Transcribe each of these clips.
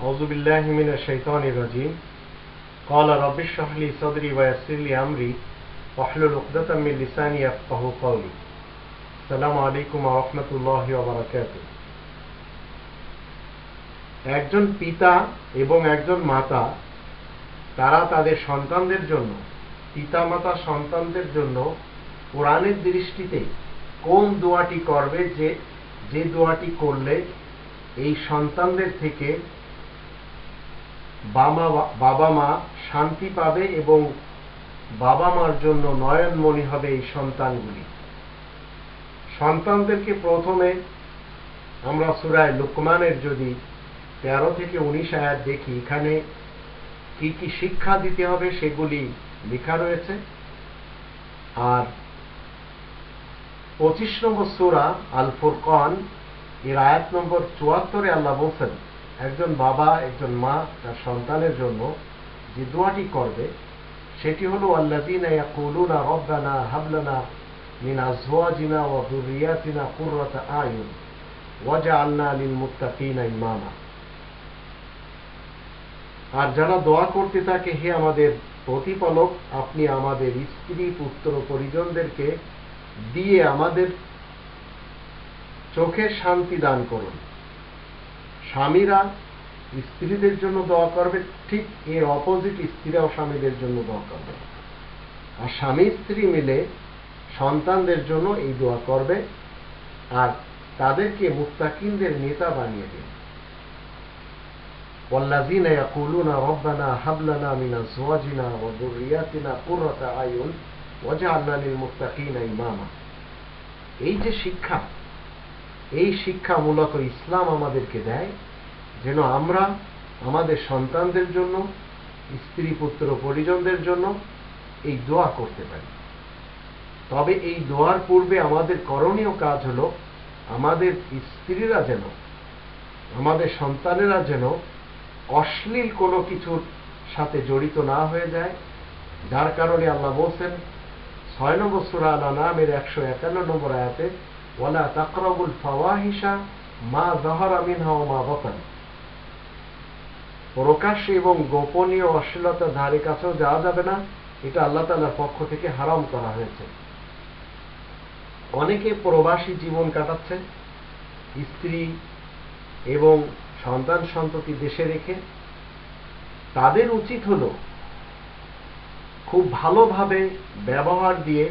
أعوذ بالله من الشيطان الرجيم قال رب اشرح لي صدري ويسر لي أمري واحلل عقدة من لساني يفقه قولي السلام عليكم ورحمة الله وبركاته একজন পিতা এবং একজন মাতা তারা তাদের সন্তানদের জন্য পিতামাতা সন্তানদের জন্য কোরআনের দৃষ্টিতে কোন দোয়াটি করবে যে যে দোয়াটি করলে এই সন্তানদের থেকে বাবা মা শান্তি পাবে এবং বাবা মার জন্য নয়নমণি হবে এই সন্তানগুলি। সন্তানদেরকে প্রথমে আমরা সুরায় লুকমানের যদি তেরো থেকে উনিশ আয়াত দেখি, এখানে কি কি শিক্ষা দিতে হবে সেগুলি লেখা রয়েছে। আর পঁচিশ নম্বর সুরা আল ফুরকান, এর আয়াত নম্বর চুয়াত্তরে আল্লাহ বলছেন একজন বাবা, একজন মা তার সন্তানের জন্য যে দোয়াটি করবে, সেটি হলো রব্বানা হাবলানা ইমামা। আর যারা দোয়া করতে থাকে, হে আমাদের প্রতিপালক, আপনি আমাদের স্ত্রী, পুত্র, পরিজনদেরকে দিয়ে আমাদের চোখে শান্তি দান করুন। স্বামীরা স্ত্রীদের জন্য দোয়া করবে ঠিক এর অপোজিট স্ত্রীরাও স্বামীদের জন্য দোয়া করবে আর স্বামী স্ত্রী মিলে সন্তানদের জন্য এই দোয়া করবে আর তাদেরকে মুত্তাকিনদের নেতা বানিয়ে দেবে والذين يقولون ربنا هب لنا من ازواجنا وذرياتنا قرة اعين واجعلنا للمتقين اماما এই যে শিক্ষা এই শিক্ষা মূলত ইসলাম আমাদেরকে দেয়, যেন আমরা আমাদের সন্তানদের জন্য, স্ত্রী, পুত্র, পরিজনদের জন্য এই দোয়া করতে পারি। তবে এই দোয়ার পূর্বে আমাদের করণীয় কাজ হলো আমাদের স্ত্রীরা যেন, আমাদের সন্তানেরা যেন অশ্লীল কোনো কিছুর সাথে জড়িত না হয়ে যায়, যার কারণে আল্লাহ বলছেন, ছয় নম্বর সুরা আলা নামের একশো একান্ন নম্বর আয়াতে ওয়ালা তাকরাবুল ফাওয়াহিসা মা জাহারা মিনহা ও মা বতান। এবং গোপনীয় অশ্লীলতা ধারে কাছেও যাওয়া যাবে না, এটা আল্লাহ তালার পক্ষ থেকে হারাম করা হয়েছে। অনেকে প্রবাসী জীবন কাটাচ্ছে স্ত্রী এবং সন্তান সন্ততি দেশে রেখে। তাদের উচিত হল খুব ভালোভাবে ব্যবহার দিয়ে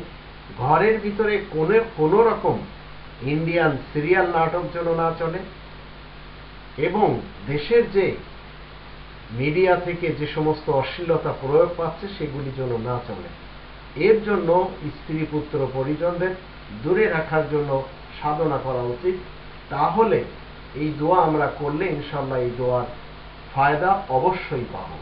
ঘরের ভিতরে কোনো কোনো রকম ইন্ডিয়ান সিরিয়াল নাটক যেন না চলে, এবং দেশের যে মিডিয়া থেকে যে সমস্ত অশ্লীলতা প্রয়োগ পাচ্ছে, সেগুলি যেন না চলে। এর জন্য স্ত্রী পুত্র পরিজনদের দূরে রাখার জন্য সাধনা করা উচিত। তাহলে এই দোয়া আমরা করলে ইনশাল্লাহ এই দোয়ার ফায়দা অবশ্যই পাবো।